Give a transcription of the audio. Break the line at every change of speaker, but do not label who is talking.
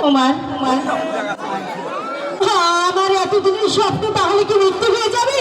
ওমার হ্যাঁ, আমার এতদিনের স্বপ্ন তাহলে কি মৃত্যু হয়ে যাবে?